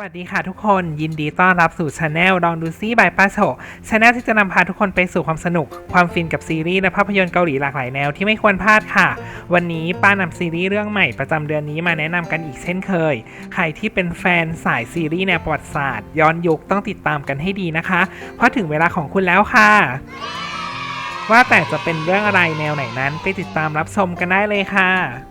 วัสดีค่ะทุกคนยินดีต้อนรับสู่ช anel ลองดูซี่บายป้าโฉช anel ที่จะนำพาทุกคนไปสู่ความสนุก ความฟินกับซีรีส์และภาพยนตร์เกาหลีหลากหลายแนวที่ไม่ควรพลาดค่ะ วันนี้ป้านำซีรีส์เรื่องใหม่ประจำเดือนนี้มาแนะนำกันอีกเช่นเคย ใครที่เป็นแฟนสายซีรีส์แนวประวัติศาสตร์ ย้อนยุคต้องติดตามกันให้ดีนะคะ เพราะถึงเวลาของคุณแล้วค่ะว่าแต่จะเป็นเรื่องอะไรแนวไหนนั้น ไปติดตามรับชมกันได้เลยค่ะ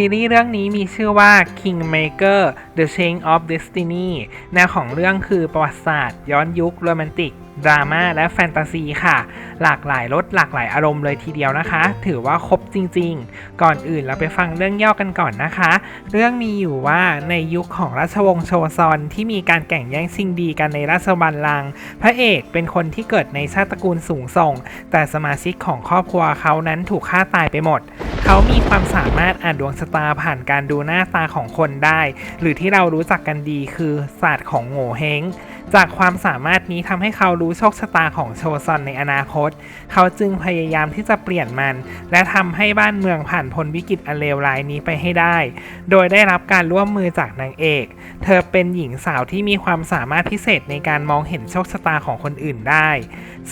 ซีรีส์เรื่องนี้มีชื่อว่า Kingmaker The Chain of Destiny แนวของเรื่องคือประวัติศาสตร์ ย้อนยุคโรแมนติก ดราม่าและแฟนตาซีค่ะ หลากหลายรสหลากหลายอารมณ์เลยทีเดียวนะคะ ถือว่าครบจริงๆ ก่อนอื่นเราไปฟังเรื่องย่อกันก่อนนะคะ เรื่องมีอยู่ว่าในยุคของราชวงศ์โชซอนที่มีการแข่งแย่งชิงดีกันในราชบัลลังก์พระเอกเป็นคนที่เกิดในชาติตระกูลสูงส่ง แต่สมาชิกของครอบครัวเขานั้นถูกฆ่าตายไปหมด เขามีความสามารถอ่านดวงชะตาผ่านการดูหน้าตาของคนได้ หรือที่เรารู้จักกันดีคือศาสตร์ของโง่เฮง จากความสามารถนี้ทำให้เขารู้โชคชะตาของโชซอนในอนาคต เขาจึงพยายามที่จะเปลี่ยนมัน และทำให้บ้านเมืองผ่านพ้นวิกฤตอันเลวร้ายนี้ไปให้ได้ โดยได้รับการร่วมมือจากนางเอก เธอเป็นหญิงสาวที่มีความสามารถพิเศษในการมองเห็นโชคชะตาของคนอื่นได้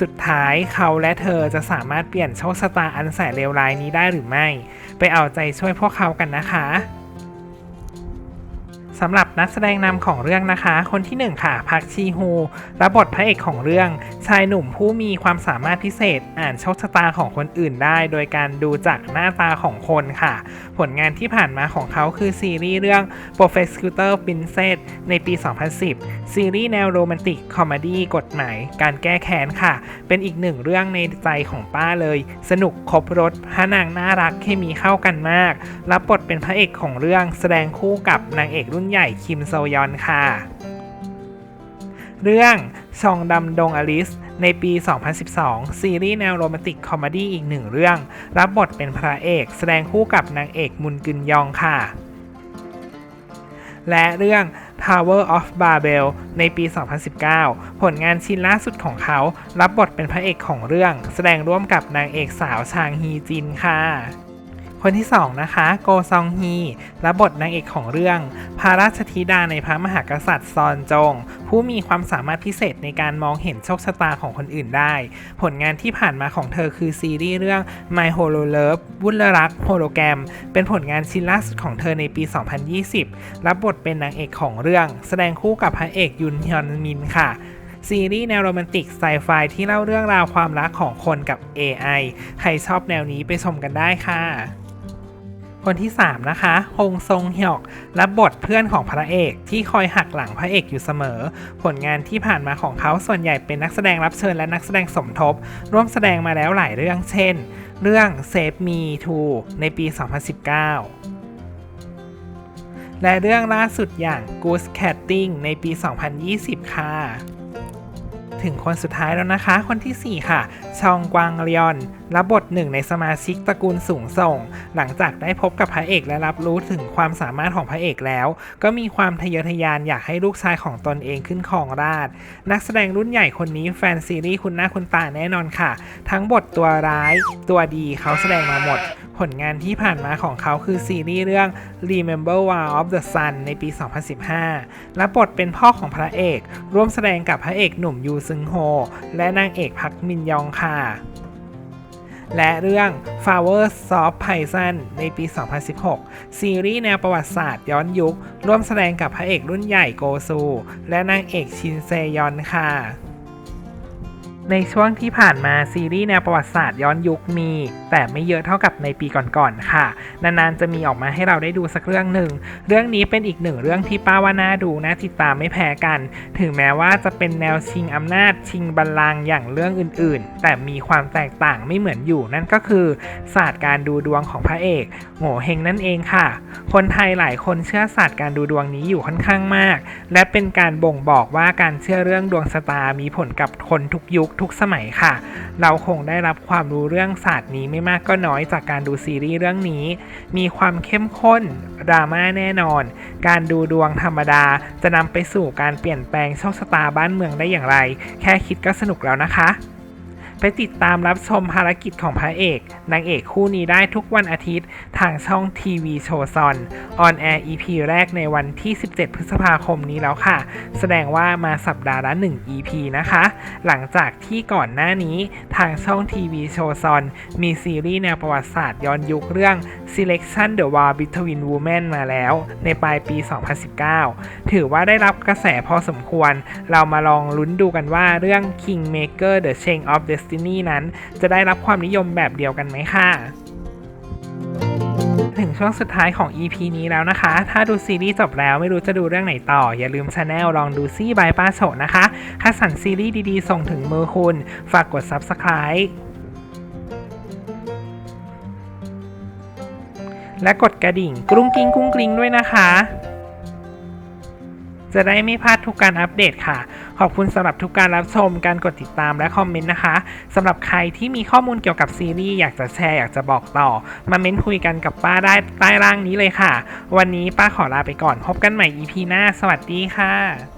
สุดท้ายเขาและเธอจะสามารถเปลี่ยนโชคชะตาอันแสนเลวร้ายนี้ได้หรือไม่ ไปเอาใจช่วยพวกเขากันนะคะ สำหรับนักแสดงนำของเรื่องนะคะ คนที่หนึ่งค่ะพักชีฮูรับบทพระเอกของเรื่อง ชายหนุ่มผู้มีความสามารถพิเศษ อ่านโชคชะตาของคนอื่นได้ โดยการดูจากหน้าตาของคนค่ะ ผลงานที่ผ่านมาของเขาคือซีรีส์เรื่อง Prosecutor Princess ในปี 2010 ซีรีส์แนวโรแมนติก คอมเมดี้กฎหมาย การแก้แค้นค่ะ เป็นอีกหนึ่งเรื่องในใจของป้าเลย สนุกครบรถพระนางน่ารักเคมีเข้ากันมาก รับบทเป็นพระเอกของเรื่องแสดงคู่กับนางเอกรุ่นใหญ่คิมโซยอนค่ะ เรื่องชองดำดงอลิสในปี 2012 ซีรีส์แนวโรแมนติกคอมเมดี้อีกหนึ่งเรื่อง รับบทเป็นพระเอกแสดงคู่กับนางเอกมุนกึนยองค่ะ และเรื่อง Tower of Babel ในปี 2019 ผลงานชิ้นล่าสุดของเขา รับบทเป็นพระเอกของเรื่อง แสดงร่วมกับนางเอกสาวชางฮีจินค่ะ คนที่2นะคะโกซองฮีรับบทนางเอกของเรื่อง พระราชธิดาในพระมหากษัตริย์ซอนจง ผู้มีความสามารถพิเศษในการมองเห็นโชคชะตาของคนอื่นได้ ผลงานที่ผ่านมาของเธอคือซีรีส์เรื่อง My Holo Love วุ่นละรักโฮโลแกรม เป็นผลงานชิ้นล่าสุดของเธอในปี 2020 รับบทเป็นนางเอกของเรื่อง แสดงคู่กับพระเอกยุนฮยอนมินค่ะซีรีส์แนวโรแมนติกไซไฟที่เล่าเรื่องราวความรักของคนกับ AI ใครชอบแนวนี้ไปชมกันได้ค่ะ คนที่ 3 นะคะฮงซงฮยอกรับบทเพื่อนของพระเอกที่คอยหักหลังพระเอกอยู่เสมอ ผลงานที่ผ่านมาของเขาส่วนใหญ่เป็นนักแสดงรับเชิญและนักแสดงสมทบ ร่วมแสดงมาแล้วหลายเรื่องเช่น เรื่อง Save Me Too ในปี 2019และเรื่องล่าสุดอย่าง Goose Catting ในปี 2020 ค่ะ ถึงคนสุดท้ายแล้วนะคะ คนทีสี่ 4 ค่ะ ชองกวางเลียน รับบทหนึ่งในสมาชิกตระกูลสูงส่ง หลังจากได้พบกับพระเอกและรับรู้ถึงความสามารถของพระเอกแล้ว ก็มีความทะเยอทะยานอยากให้ลูกชายของตนเองขึ้นครองราช นักแสดงรุ่นใหญ่คนนี้แฟนซีรีส์คุณหน้าคุณตาแน่นอนค่ะ ทั้งบทตัวร้าย ตัวดีเขาแสดงมาหมด ผลงานที่ผ่านมาของเขาคือซีรีส์เรื่อง Remember War of the Sun ในปี 2015และบทเป็นพ่อของพระเอก ร่วมแสดงกับพระเอกหนุ่มยูซึงโฮ และนางเอกพักมินยองค่ะและเรื่อง Flowers of Poison ในปี 2016 ซีรีส์แนวประวัติศาสตร์ย้อนยุค ร่วมแสดงกับพระเอกรุ่นใหญ่โกซู และนางเอกชินเซยอนค่ะ ในช่วงที่ผ่านมาซีรีส์แนวประวัติศาสตร์ย้อนยุคมี แต่ไม่เยอะเท่ากับในปีก่อนๆค่ะ นานๆจะมีออกมาให้เราได้ดูสักเรื่องหนึ่ง เรื่องนี้เป็นอีกหนึ่งเรื่องที่ป้าว่าน่าดูน่าติดตามไม่แพ้กัน ถึงแม้ว่าจะเป็นแนวชิงอำนาจชิงบัลลังก์อย่างเรื่องอื่นๆ แต่มีความแตกต่างไม่เหมือนอยู่นั่นก็คือศาสตร์การดูดวงของพระเอกโง่เฮงนั่นเองค่ะ คนไทยหลายคนเชื่อศาสตร์การดูดวงนี้อยู่ค่อนข้างมาก และเป็นการบ่งบอกว่าการเชื่อเรื่องดวงชะตามีผลกับคนทุกยุคทุกสมัยค่ะ เราคงได้รับความรู้เรื่องศาสตร์นี้ไม่มากก็น้อยจากการดูซีรีส์เรื่องนี้ มีความเข้มข้นดราม่าแน่นอน การดูดวงธรรมดาจะนำไปสู่การเปลี่ยนแปลงโชคชะตาบ้านเมืองได้อย่างไร แค่คิดก็สนุกแล้วนะคะ ไปติดตามรับชมภารกิจของพระเอก นางเอกคู่นี้ได้ทุกวันอาทิตย์ ทางช่องทีวีโชว์ซอนออนแอร์ EP แรกในวันที่ 17 พฤษภาคมนี้แล้วค่ะ แสดงว่ามาสัปดาห์ละ 1 EP นะคะ หลังจากที่ก่อนหน้านี้ทางช่องทีวีโชว์ซอนมีซีรีส์แนวประวัติศาสตร์ย้อนยุคเรื่อง Selection the War Between Women มาแล้ว ในปลายปี 2019 ถือว่าได้รับกระแสพอสมควร เรามาลองลุ้นดูกันว่าเรื่อง Kingmaker The Chain of Destiny นั้น จะได้รับความนิยมแบบเดียวกันไหมค่ะถึงช่วงสุดท้ายของ EP นี้แล้วนะคะ ถ้าดูซีรีส์จบแล้วไม่รู้จะดูเรื่องไหนต่อ อย่าลืมช anel ลองดูซี่บายป้าโฉนะคะคัดสรรซีรีส์ดีๆ ส่งถึงมือคุณ ฝากกด Subscribe และกดกระดิ่งกรุ้งกริ้งกุ้งกริ้งด้วยนะคะ จะได้ไม่พลาดทุกการอัปเดตค่ะ ขอบคุณสำหรับทุกการรับชม การกดติดตามและคอมเมนต์นะคะสำหรับใครที่มีข้อมูลเกี่ยวกับซีรีส์อยากจะแชร์อยากจะบอกต่อ มาเม้นคุยกันกับป้าได้ใต้ล่างนี้เลยค่ะ วันนี้ป้าขอลาไปก่อนพบกันใหม่ EP หน้า สวัสดีค่ะ